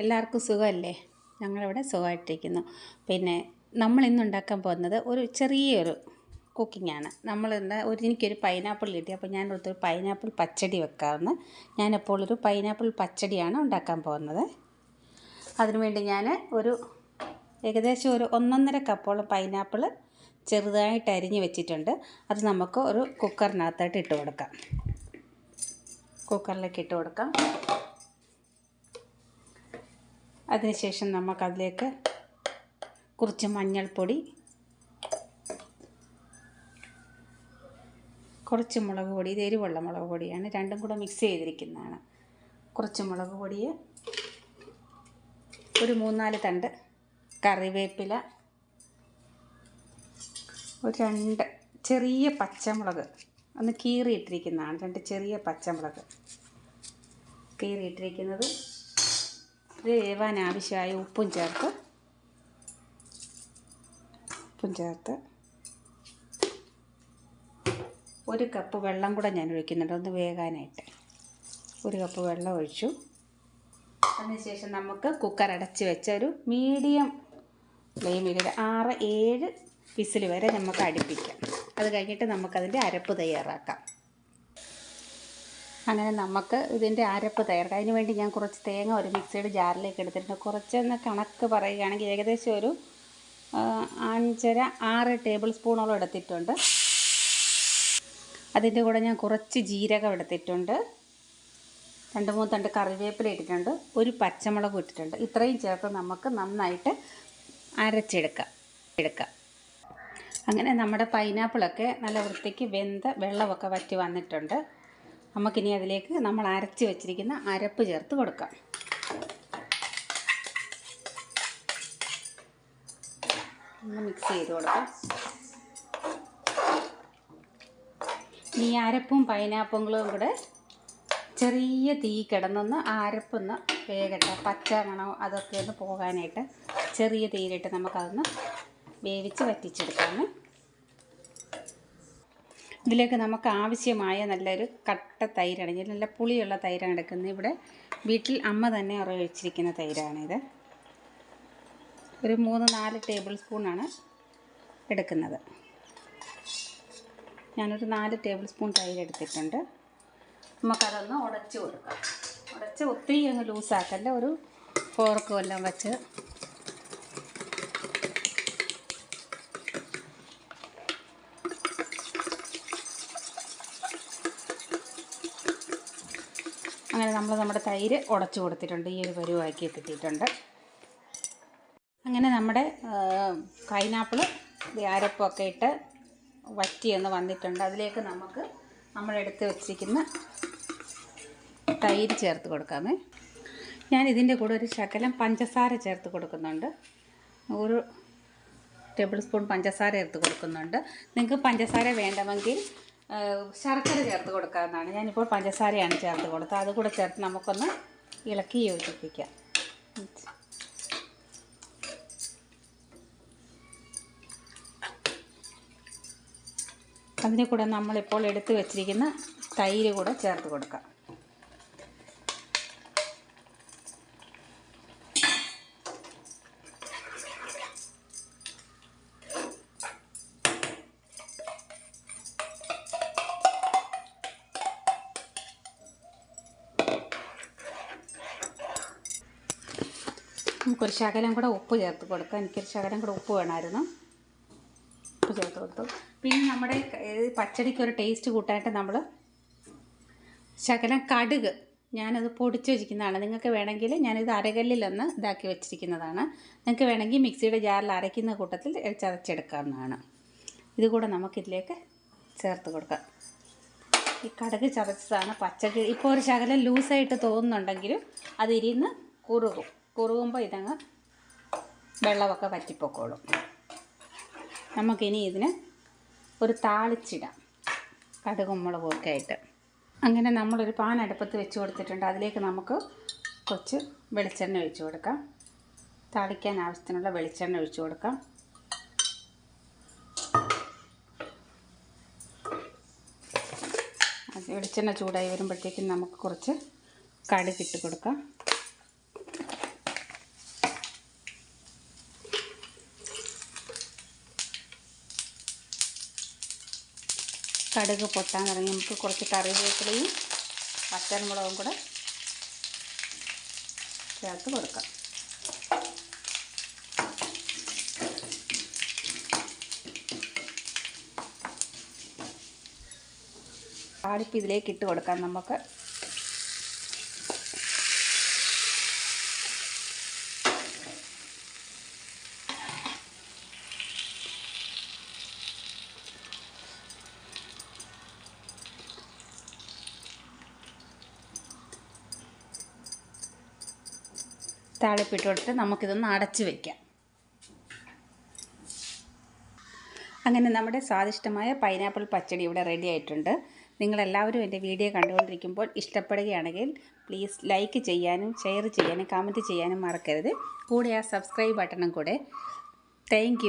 എല്ലാവർക്കും സുഖമല്ലേ? ഞങ്ങളിവിടെ സുഖമായിട്ടിരിക്കുന്നു. പിന്നെ നമ്മൾ ഇന്ന് ഉണ്ടാക്കാൻ പോകുന്നത് ഒരു ചെറിയൊരു കുക്കിംഗാണ് നമ്മൾ ഒരു എനിക്കൊരു പൈനാപ്പിൾ കിട്ടി. അപ്പോൾ ഞാൻ ഒരു പൈനാപ്പിൾ പച്ചടി വെക്കാമെന്ന് ഞാനിപ്പോൾ ഒരു പൈനാപ്പിൾ പച്ചടിയാണ് ഉണ്ടാക്കാൻ പോകുന്നത്. അതിനുവേണ്ടി ഞാൻ ഒരു ഏകദേശം ഒരു ഒന്നൊന്നര കപ്പോളം പൈനാപ്പിൾ ചെറുതായിട്ട് അരിഞ്ഞ് വെച്ചിട്ടുണ്ട്. അത് നമുക്ക് ഒരു കുക്കറിനകത്തായിട്ട് ഇട്ട് കൊടുക്കാം. കുക്കറിലേക്ക് ഇട്ട് കൊടുക്കാം. അതിനുശേഷം നമുക്കതിലേക്ക് കുറച്ച് മഞ്ഞൾപ്പൊടി കുറച്ച് മുളക് പൊടി ഇത് എരിവുള്ള മുളക് പൊടിയാണ്. രണ്ടും കൂടെ മിക്സ് ചെയ്തിരിക്കുന്നതാണ്. കുറച്ച് മുളക് പൊടി ഒരു മൂന്നാൽ തണ്ട് കറിവേപ്പില ഒരു രണ്ട് ചെറിയ പച്ചമുളക് ഒന്ന് കീറിയിട്ടിരിക്കുന്നതാണ്. രണ്ട് ചെറിയ പച്ചമുളക് കീറിയിട്ടിരിക്കുന്നത് ഇത് വേവാൻ ആവശ്യമായ ഉപ്പും ചേർത്ത് ഉപ്പും ചേർത്ത് ഒരു കപ്പ് വെള്ളം കൂടെ ഞാൻ ഒഴിക്കുന്നുണ്ട്. ഒന്ന് വേകാനായിട്ട്. ഒരു കപ്പ് വെള്ളം ഒഴിച്ചു. അതിനുശേഷം നമുക്ക് കുക്കർ അടച്ച് വെച്ച ഒരു മീഡിയം ഫ്ലെയിമിൽ ഒരു ആറ് ഏഴ് പിസിൽ വരെ നമുക്ക് അടുപ്പിക്കാം. അത് കഴിഞ്ഞിട്ട് നമുക്കതിന്റെ അരപ്പ് തയ്യാറാക്കാം. അങ്ങനെ നമുക്ക് ഇതിന്റെ അരപ്പ് തയ്യാറാക്കാം. അതിന് വേണ്ടി ഞാൻ കുറച്ച് തേങ്ങ ഒരു മിക്സിയുടെ ജാറിലേക്ക് എടുത്തിട്ടുണ്ട്. കുറച്ചെന്ന് കണക്ക് പറയുകയാണെങ്കിൽ ഏകദേശം ഒരു അഞ്ചര ആറ് ടേബിൾ സ്പൂണോളം എടുത്തിട്ടുണ്ട്. അതിന്റെ കൂടെ ഞാൻ കുറച്ച് ജീരകം എടുത്തിട്ടുണ്ട്. രണ്ട് മൂന്ന് തണ്ട് കറിവേപ്പില ഇട്ടിട്ടുണ്ട്. ഒരു പച്ചമുളക് ഇട്ടിട്ടുണ്ട്. ഇത്രയും ചേർത്ത് നമുക്ക് നന്നായിട്ട് അരച്ചെടുക്കാം. എടുക്കാം. അങ്ങനെ നമ്മുടെ പൈനാപ്പിളൊക്കെ നല്ല വൃത്തിക്ക് വെന്ത വെള്ളമൊക്കെ വറ്റി വന്നിട്ടുണ്ട്. നമുക്കിനി അതിലേക്ക് നമ്മൾ അരച്ച് വെച്ചിരിക്കുന്ന അരപ്പ് ചേർത്ത് കൊടുക്കാം. മിക്സ് ചെയ്ത് കൊടുക്കാം. ഈ അരപ്പും പൈനാപ്പിളും കൂടെ ചെറിയ തീ കിടന്നൊന്ന് അരപ്പൊന്ന് വേഗട്ടെ. പച്ച മണം അതൊക്കെ ഒന്ന് പോകാനായിട്ട് ചെറിയ തീയിലിട്ട് നമുക്കതൊന്ന് വേവിച്ച് വറ്റിച്ചെടുക്കാമേ. ഇതിലേക്ക് നമുക്ക് ആവശ്യമായ നല്ലൊരു കട്ട തൈരാണ് നല്ല പുളിയുള്ള തൈരാണ് എടുക്കുന്നത്. ഇവിടെ വീട്ടിൽ അമ്മ തന്നെ ഉറവിച്ചിരിക്കുന്ന തൈരാണിത്. ഒരു മൂന്ന് നാല് ടേബിൾ സ്പൂണാണ് എടുക്കുന്നത്. ഞാനൊരു നാല് ടേബിൾ സ്പൂൺ തൈര് എടുത്തിട്ടുണ്ട്. നമുക്കതൊന്ന് ഉടച്ച് കൊടുക്കാം. ഉടച്ച് ഒത്തിരി അങ്ങ് ലൂസാക്കല്ല ഒരു ഫോർക്ക് വല്ലതും വെച്ച് അങ്ങനെ നമ്മൾ നമ്മുടെ തൈര് ഉടച്ചു കൊടുത്തിട്ടുണ്ട്. ഈ ഒരു പരുവാക്കി കിട്ടിയിട്ടുണ്ട്. അങ്ങനെ നമ്മുടെ പൈനാപ്പിൾ അരപ്പൊക്കെ ഇട്ട് വറ്റി ഒന്ന് വന്നിട്ടുണ്ട്. അതിലേക്ക് നമുക്ക് നമ്മളെടുത്ത് വെച്ചിരിക്കുന്ന തൈര് ചേർത്ത് കൊടുക്കാമേ. ഞാൻ ഇതിന്റെ കൂടെ ഒരു ശകലം പഞ്ചസാര ചേർത്ത് കൊടുക്കുന്നുണ്ട്. ഒരു ടേബിൾ സ്പൂൺ പഞ്ചസാര ചേർത്ത് കൊടുക്കുന്നുണ്ട്. നിങ്ങൾക്ക് പഞ്ചസാര വേണമെങ്കിൽ ശർക്കര ചേർത്ത് കൊടുക്കാവുന്നതാണ്. ഞാനിപ്പോൾ പഞ്ചസാരയാണ് ചേർത്ത് കൊടുത്തത്. അതുകൂടെ ചേർത്ത് നമുക്കൊന്ന് ഇളക്കി യോജിപ്പിക്കാം. അതിന്റെ കൂടെ നമ്മളിപ്പോൾ എടുത്ത് വെച്ചിരിക്കുന്ന തൈര് കൂടെ ചേർത്ത് കൊടുക്കാം. നമുക്കൊരു ശകലം കൂടെ ഉപ്പ് ചേർത്ത് കൊടുക്കാം. എനിക്കൊരു ശകലം കൂടെ ഉപ്പ് വേണമായിരുന്നു. ഉപ്പ് ചേർത്ത് കൊടുത്തു. പിന്നെ നമ്മുടെ പച്ചടിക്ക് ഒരു ടേസ്റ്റ് കൂട്ടാനായിട്ട് നമ്മൾ ശകലം കടുക് ഞാനത് പൊടിച്ച് വെച്ചിരിക്കുന്നതാണ്. നിങ്ങൾക്ക് വേണമെങ്കിൽ ഞാനിത് അരകല്ലിലൊന്ന് ഇതാക്കി വെച്ചിരിക്കുന്നതാണ്. നിങ്ങൾക്ക് വേണമെങ്കിൽ മിക്സിയുടെ ജാറിൽ അരയ്ക്കുന്ന കൂട്ടത്തിൽ ചതച്ചെടുക്കാവുന്നതാണ്. ഇതുകൂടെ നമുക്കിതിലേക്ക് ചേർത്ത് കൊടുക്കാം. ഈ കടുക് ചതച്ചതാണ് പച്ചടി. ഇപ്പോൾ ഒരു ശകലം ലൂസായിട്ട് തോന്നുന്നുണ്ടെങ്കിലും അതിരിന്ന് കുറുകും. കുറുകുമ്പോൾ ഇതങ്ങ് വെള്ളമൊക്കെ വറ്റിപ്പോക്കോളും. നമുക്കിനി ഇതിന് ഒരു താളിച്ചിടാം. കടുകും മുളകും ആയിട്ട്. അങ്ങനെ നമ്മളൊരു പാൻ അടുപ്പത്ത് വെച്ച് കൊടുത്തിട്ടുണ്ട്. അതിലേക്ക് നമുക്ക് കുറച്ച് വെളിച്ചെണ്ണ ഒഴിച്ച് കൊടുക്കാം. താളിക്കാൻ ആവശ്യത്തിനുള്ള വെളിച്ചെണ്ണ ഒഴിച്ച് കൊടുക്കാം. വെളിച്ചെണ്ണ ചൂടായി വരുമ്പോഴത്തേക്കും നമുക്ക് കുറച്ച് കടുകിട്ട് കൊടുക്കാം. കടുക് പൊട്ടാൻ തുടങ്ങി. നമുക്ക് കുറച്ച് കറിവേപ്പിലയും പച്ചമുളകും കൂടെ ചേർത്ത് കൊടുക്കാം. താളിപ്പ് ഇതിലേക്ക് ഇട്ട് കൊടുക്കാം നമുക്ക്. താളിപ്പിട്ട് കൊടുത്ത് നമുക്കിതൊന്ന് അടച്ച് വയ്ക്കാം അങ്ങനെ നമ്മുടെ സ്വാദിഷ്ടമായ പൈനാപ്പിൾ പച്ചടി ഇവിടെ റെഡി ആയിട്ടുണ്ട്. നിങ്ങളെല്ലാവരും എന്റെ വീഡിയോ കണ്ടുകൊണ്ടിരിക്കുമ്പോൾ ഇഷ്ടപ്പെടുകയാണെങ്കിൽ പ്ലീസ് ലൈക്ക് ചെയ്യാനും ഷെയർ ചെയ്യാനും കമന്റ് ചെയ്യാനും മറക്കരുത്. കൂടെ ആ സബ്സ്ക്രൈബ് ബട്ടണും കൂടെ. താങ്ക്